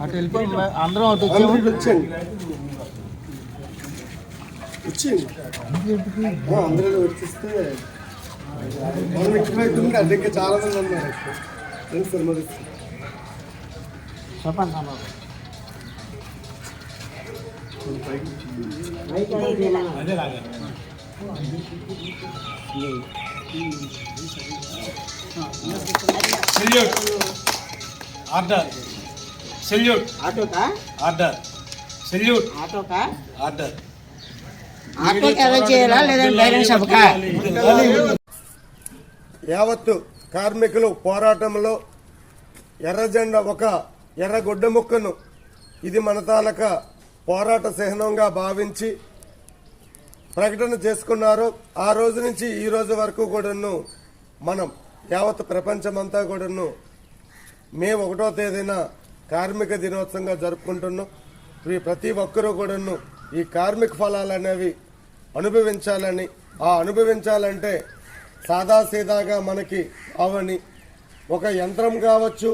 అటు వెళ్ళిపోయి అందరం అటు వచ్చాము. వచ్చేయండి వచ్చేయండి అందరూ వచ్చేస్తే మనం ఇంకా చాలా మంది ఉన్నారు రండి సార్ మరి? చెప్పండి ఆర్డర్ సెల్యూట్. ఆటోకా? ఆర్డర్. సెల్యూట్. ఆటోకా? ఆర్డర్. ఆటోకి అరెస్ట్ చేయాలా? లేదా బహిరంగ సభకా? యావత్తు కార్మికులు పోరాటంలో ఎర్ర జెండా ఒక ఎర్ర గుడ్డ ముక్కను ఇది మన తాలూకా పోరాట చిహ్నంగా భావించి ప్రకటన చేసుకున్నారు. ఆ రోజు నుంచి ఈ రోజు వరకు కూడాను మనం యావత్ ప్రపంచమంతా కూడాను మే ఒకటో తేదీన కార్మిక దినోత్సవంగా జరుపుకుంటున్నాం. ఈ ప్రతి ఒక్కరూ కూడాను ఈ కార్మిక ఫలాలు అనేవి అనుభవించాలని ఆ అనుభవించాలంటే సాదాసీదాగా మనకి అవని ఒక యంత్రం కావచ్చు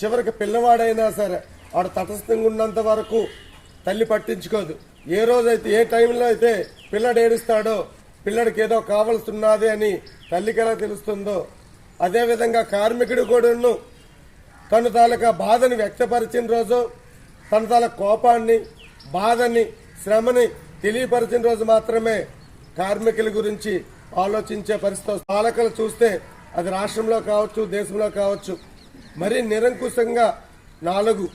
చివరికి పిల్లవాడైనా సరే వాడు తటస్థంగా ఉన్నంత వరకు తల్లి పట్టించుకోదు. ఏ రోజైతే ఏ టైంలో అయితే పిల్లడు ఏడుస్తాడో పిల్లడికి ఏదో కావలస్తున్నది అని తల్లికి ఎలా తెలుస్తుందో అదేవిధంగా కార్మికుడు కూడాను తను తాలూకా బాధని వ్యక్తపరిచిన రోజు తన తాలూకా కోపాన్ని బాధని శ్రమని తెలియపరిచిన రోజు మాత్రమే కార్మికుల గురించి ఆలోచించే పరిస్థితి వస్తుంది. పాలకులు చూస్తే అది రాష్ట్రంలో కావచ్చు దేశంలో కావచ్చు మరీ నిరంకుశంగా నాలుగు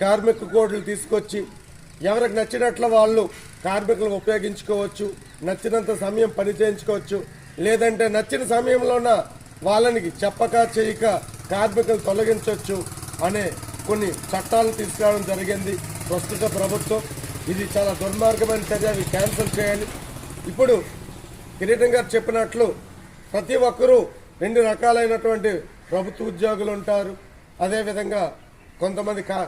కార్మిక కోడ్లు తీసుకొచ్చి ఎవరికి నచ్చినట్లు వాళ్ళు కార్మికులను ఉపయోగించుకోవచ్చు నచ్చినంత సమయం పని చేయించుకోవచ్చు లేదంటే నచ్చిన సమయంలోన వాళ్ళని చెప్పక చేయక కార్మికులు తొలగించవచ్చు అనే కొన్ని చట్టాలు తీసుకురావడం జరిగింది. ప్రస్తుత ప్రభుత్వం ఇది చాలా దుర్మార్గమైన చర్య అవి క్యాన్సిల్ చేయాలి. ఇప్పుడు కిరీటం గారు చెప్పినట్లు ప్రతి ఒక్కరూ రెండు రకాలైనటువంటి ప్రభుత్వ ఉద్యోగులు ఉంటారు. అదేవిధంగా కొంతమంది కా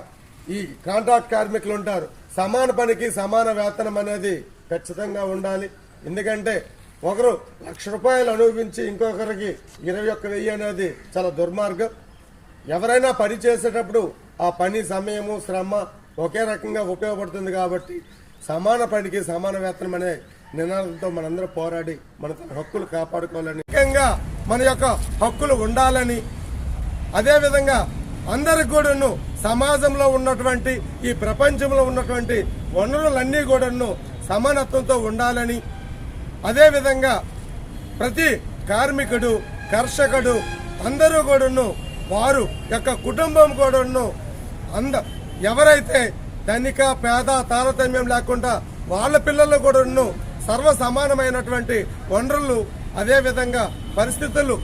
ఈ కాంట్రాక్ట్ కార్మికులు ఉంటారు. సమాన పనికి సమాన వేతనం అనేది ఖచ్చితంగా ఉండాలి. ఎందుకంటే ఒకరు లక్ష రూపాయలు అనుభవించి ఇంకొకరికి ఇరవై ఒక్క వెయ్యి అనేది చాలా దుర్మార్గం. ఎవరైనా పని చేసేటప్పుడు ఆ పని సమయము శ్రమ ఒకే రకంగా ఉపయోగపడుతుంది కాబట్టి సమాన పనికి సమాన వేతనం అనే నినాదంతో మనందరూ పోరాడి మన హక్కులు కాపాడుకోవాలని. ముఖ్యంగా మన యొక్క హక్కులు ఉండాలని. అదేవిధంగా అందరికి కూడాను సమాజంలో ఉన్నటువంటి ఈ ప్రపంచంలో ఉన్నటువంటి వనరులన్నీ కూడాను సమానత్వంతో ఉండాలని అదేవిధంగా ప్రతి కార్మికుడు కర్షకుడు అందరూ కూడాను వారు యొక్క కుటుంబం కూడాను అంద ఎవరైతే ధనిక పేద తారతమ్యం లేకుండా వాళ్ళ పిల్లలు కూడాను సర్వ సమానమైనటువంటి వనరులు అదేవిధంగా పరిస్థితులు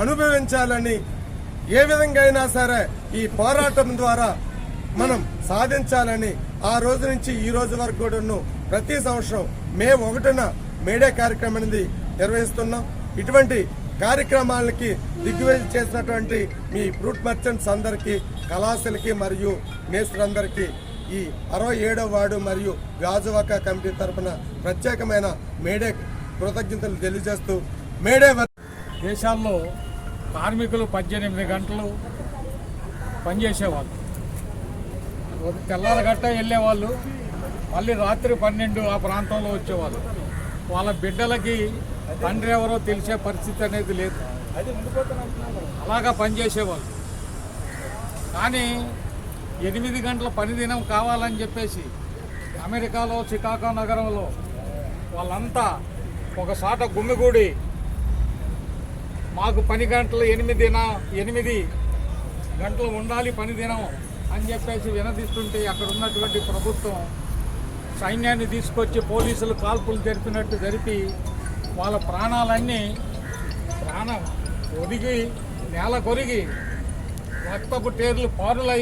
అనుభవించాలని ఏ విధంగా అయినా సరే ఈ పోరాటం ద్వారా మనం సాధించాలని ఆ రోజు నుంచి ఈ రోజు వరకు కూడాను ప్రతి సంవత్సరం మే ఒకటిన మేడే కార్యక్రమం అనేది నిర్వహిస్తున్నాం. ఇటువంటి కార్యక్రమాలకి దిగ్విజయం చేసినటువంటి మీ ఫ్రూట్ మర్చెంట్స్ అందరికీ కళాశాలకి మరియు మేస్త్రందరికీ ఈ అరవై ఏడవ వార్డు మరియు గాజువాక కమిటీ తరపున ప్రత్యేకమైన మేడే కృతజ్ఞతలు తెలియజేస్తూ మేడే దేశాల్లో కార్మికులు పద్దెనిమిది గంటలు పనిచేసేవాళ్ళు. తెల్లారగట్ట వెళ్ళేవాళ్ళు మళ్ళీ రాత్రి పన్నెండు ఆ ప్రాంతంలో వచ్చేవాళ్ళు. వాళ్ళ బిడ్డలకి తండ్రి ఎవరో తెలిసే పరిస్థితి అనేది లేదు. అలాగా పనిచేసేవాళ్ళు. కానీ ఎనిమిది గంటల పని దినం కావాలని చెప్పేసి అమెరికాలో చికాగో నగరంలో వాళ్ళంతా ఒక సాట గుమ్మిగూడి మాకు పని గంటలు ఎనిమిదిన ఎనిమిది గంటలు ఉండాలి పని దినం అని చెప్పేసి వినదిస్తుంటే అక్కడ ఉన్నటువంటి ప్రభుత్వం సైన్యాన్ని తీసుకొచ్చి పోలీసులు కాల్పులు జరిపినట్టు జరిపి వాళ్ళ ప్రాణాలన్నీ ప్రాణం ఒదిగి నేల కొరిగి రక్తపు టేర్లు పారులై